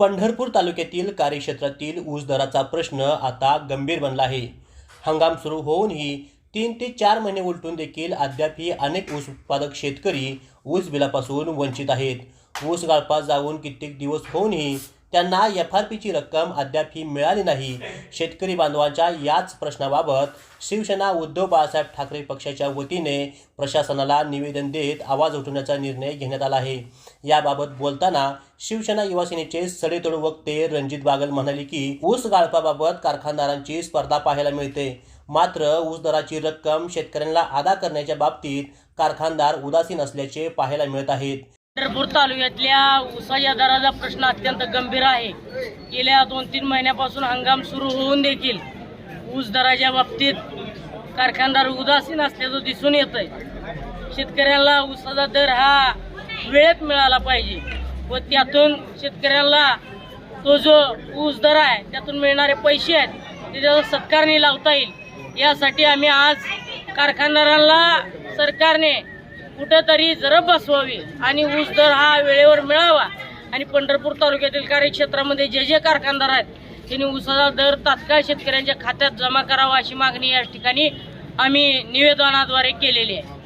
पंढरपूर तालुक्यातील कार्यक्षेत्रातील ऊस दराचा प्रश्न आता गंभीर बनला आहे. हंगाम सुरू होऊनही तीन ते चार महिने उलटून देखील अद्यापही अनेक ऊस उत्पादक शेतकरी ऊस बिलापासून वंचित आहेत. ऊस गाळपास जाऊन कित्येक दिवस होऊनही त्यांना एफ आर पीची रक्कम अद्याप ही मिळाली नाही. शेतकरी बांधवांच्या याच प्रश्नाबाबत शिवसेना उद्धव बाळासाहेब ठाकरे पक्षाच्या वतीने प्रशासनाला निवेदन देत आवाज उठवण्याचा निर्णय घेण्यात आला आहे. याबाबत बोलताना शिवसेना युवासेनेचे सडेतोड वक्ते रणजित बागल म्हणाले की ऊस गाळपाबाबत कारखानदारांची स्पर्धा पाहायला मिळते. मात्र ऊस दराची रक्कम शेतकऱ्यांना अदा करण्याच्या बाबतीत कारखानदार उदासीन असल्याचे पाहायला मिळत आहेत. पंढरपूर तालुक्यातल्या उसाच्या दराचा प्रश्न अत्यंत गंभीर आहे. गेल्या दोन तीन महिन्यापासून हंगाम सुरू होऊन देखील ऊस दराच्या बाबतीत कारखानदार उदासीन असल्याचं दिसून येत आहे शेतकऱ्यांना ऊसाचा दर हा वेळेत मिळाला पाहिजे व त्यातून शेतकऱ्यांना तो जो ऊस दर आहे त्यातून मिळणारे पैसे आहेत ते त्याचा सत्कारणी लावता येईल. यासाठी आम्ही आज कारखानदारांना सरकारने कुठंतरी जरब बसवावी आणि ऊस दर हा वेळेवर मिळावा. आणि पंढरपूर तालुक्यातील कार्यक्षेत्रामध्ये जे जे कारखानदार आहेत त्यांनी ऊसाचा दर तात्काळ शेतकऱ्यांच्या खात्यात जमा करावा अशी मागणी या ठिकाणी आम्ही निवेदनाद्वारे केलेली आहे.